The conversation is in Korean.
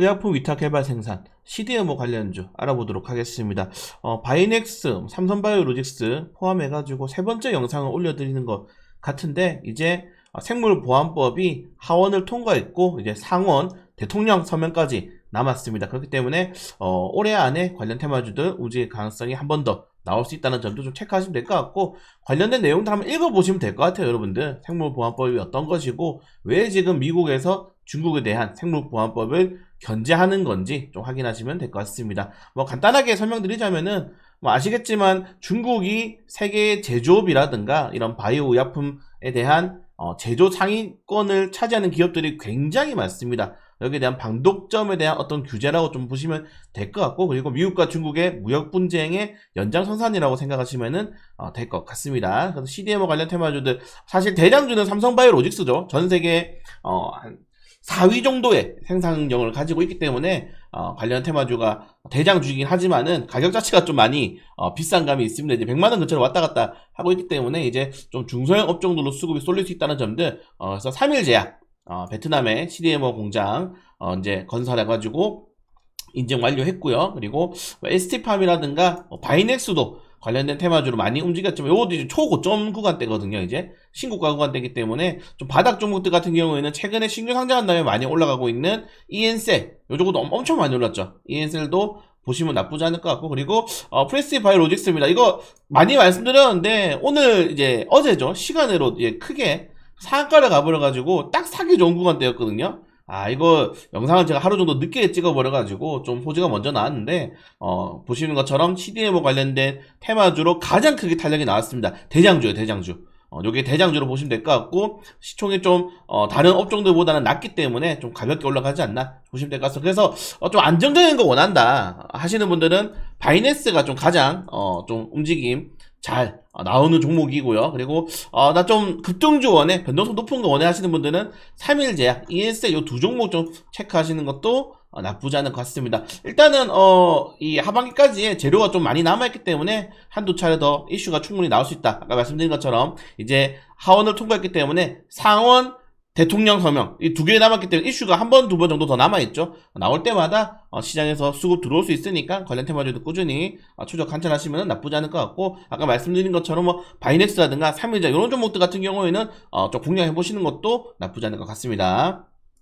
의약품 위탁 개발 생산, CDMO 관련주 알아보도록 하겠습니다. 어, 바이넥스, 삼성바이오로직스 포함해가지고 세 번째 영상을 올려드리는 것 같은데, 이제 생물보안법이 하원을 통과했고, 이제 상원 대통령 서명까지 남았습니다. 그렇기 때문에, 어, 올해 안에 관련 테마주들 움직일 가능성이 한 번 더 나올 수 있다는 점도 좀 체크하시면 될 것 같고, 관련된 내용들 한번 읽어보시면 될 것 같아요, 여러분들. 생물보안법이 어떤 것이고, 왜 지금 미국에서 중국에 대한 생물보안법을 견제하는 건지 좀 확인하시면 될 것 같습니다. 뭐 간단하게 설명드리자면은 뭐 아시겠지만 중국이 세계 제조업이라든가 이런 바이오 의약품에 대한 어, 제조 상위권을 차지하는 기업들이 굉장히 많습니다. 여기에 대한 방독점에 대한 어떤 규제라고 좀 보시면 될 것 같고 그리고 미국과 중국의 무역 분쟁의 연장선상이라고 생각하시면은 어, 될 것 같습니다. 그래서 CDMO 관련 테마주들 사실 대장주는 삼성바이오로직스죠. 전 세계 어, 한 4위 정도의 생산력을 가지고 있기 때문에 어, 관련 테마주가 대장주이긴 하지만은 가격 자체가 좀 많이 어, 비싼 감이 있습니다. 이제 100만 원 근처로 왔다 갔다 하고 있기 때문에 이제 좀 중소형 업종들로 수급이 쏠릴 수 있다는 점들 어, 그래서 3일 제약 어, 베트남의 CDMO 공장 어, 이제 건설해가지고 인증 완료했고요. 그리고 ST팜이라든가 뭐 바이넥스도 관련된 테마주로 많이 움직였지만 요것도 이제 초고점 구간대거든요. 이제 신고가 구간대이기 때문에 좀 바닥 종목들 같은 경우에는 최근에 신규 상장한 다음에 많이 올라가고 있는 EN셀 요 정도 엄청 많이 올랐죠. EN셀도 보시면 나쁘지 않을 것 같고 그리고 어, 프레스 바이오로직스입니다. 이거 많이 말씀드렸는데 오늘 이제 어제죠 시간으로 이제 크게 상한가를 가버려가지고 딱 사기 좋은 구간대였거든요. 아 이거 영상을 제가 하루 정도 늦게 찍어버려가지고 좀 호지가 먼저 나왔는데 어, 보시는 것처럼 CDMO 관련된 테마주로 가장 크게 탄력이 나왔습니다. 대장주예요 대장주. 어, 요게 대장주로 보시면 될 것 같고 시총이 좀 어, 다른 업종들보다는 낮기 때문에 좀 가볍게 올라가지 않나 보시면 될 것 같습니다. 그래서 어, 좀 안정적인 거 원한다 하시는 분들은 바이낸스가 좀 가장 어, 좀 움직임 잘 어, 나오는 종목이고요. 그리고 어, 나 좀 급등주 원해 변동성 높은 거 원해 하시는 분들은 3일 제약, ES 요두 종목 좀 체크하시는 것도 어, 나쁘지 않을 것 같습니다. 일단은 어, 이 하반기까지의 재료가 좀 많이 남아있기 때문에 한두 차례 더 이슈가 충분히 나올 수 있다. 아까 말씀드린 것처럼 이제 하원을 통과했기 때문에 상원 대통령 서명 이 두 개 남았기 때문에 이슈가 한 번, 두 번 정도 더 남아있죠. 나올 때마다 어, 시장에서 수급 들어올 수 있으니까 관련 테마주도 꾸준히 어, 추적 관찰하시면 나쁘지 않을 것 같고 아까 말씀드린 것처럼 뭐 바이넥스라든가 삼일자 이런 종목들 같은 경우에는 어, 좀 공략해 보시는 것도 나쁘지 않을 것 같습니다.